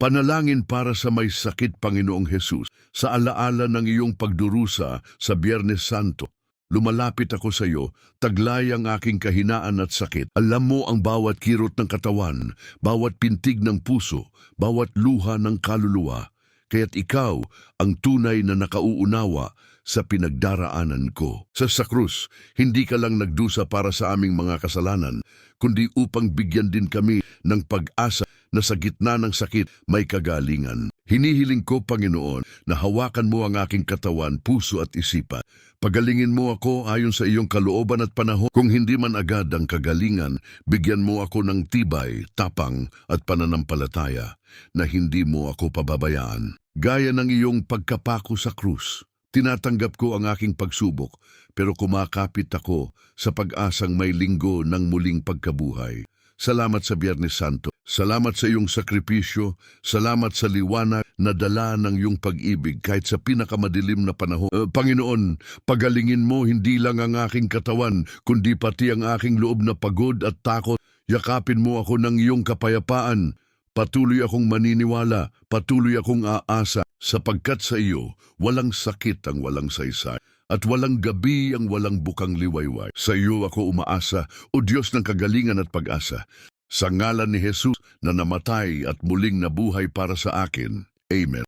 Panalangin para sa may sakit, Panginoong Hesus, sa alaala ng iyong pagdurusa sa Biyernes Santo. Lumalapit ako sa iyo, taglay ang aking kahinaan at sakit. Alam mo ang bawat kirot ng katawan, bawat pintig ng puso, bawat luha ng kaluluwa. Kaya't ikaw ang tunay na nakauunawa sa pinagdaraanan ko. Sa sakrus, hindi ka lang nagdusa para sa aming mga kasalanan, kundi upang bigyan din kami ng pag-asa na sa gitna ng sakit may kagalingan. Hinihiling ko, Panginoon, na hawakan mo ang aking katawan, puso at isipan. Pagalingin mo ako ayon sa iyong kalooban at panahon. Kung hindi man agad ang kagalingan, bigyan mo ako ng tibay, tapang at pananampalataya na hindi mo ako pababayaan. Gaya ng iyong pagkapako sa krus, tinatanggap ko ang aking pagsubok, pero kumakapit ako sa pag-asang may linggo ng muling pagkabuhay. Salamat sa Biyernes Santo. Salamat sa iyong sakripisyo. Salamat sa liwanag na dala ng iyong pag-ibig kahit sa pinakamadilim na panahon. Eh, Panginoon, pagalingin mo hindi lang ang aking katawan, kundi pati ang aking loob na pagod at takot. Yakapin mo ako ng iyong kapayapaan. Patuloy akong maniniwala, patuloy akong aasa, sapagkat sa iyo walang sakit ang walang saysay at walang gabi ang walang bukang liwayway. Sa iyo ako umaasa, o Diyos ng kagalingan at pag-asa. Sa ngalan ni Jesus na namatay at muling nabuhay para sa akin. Amen.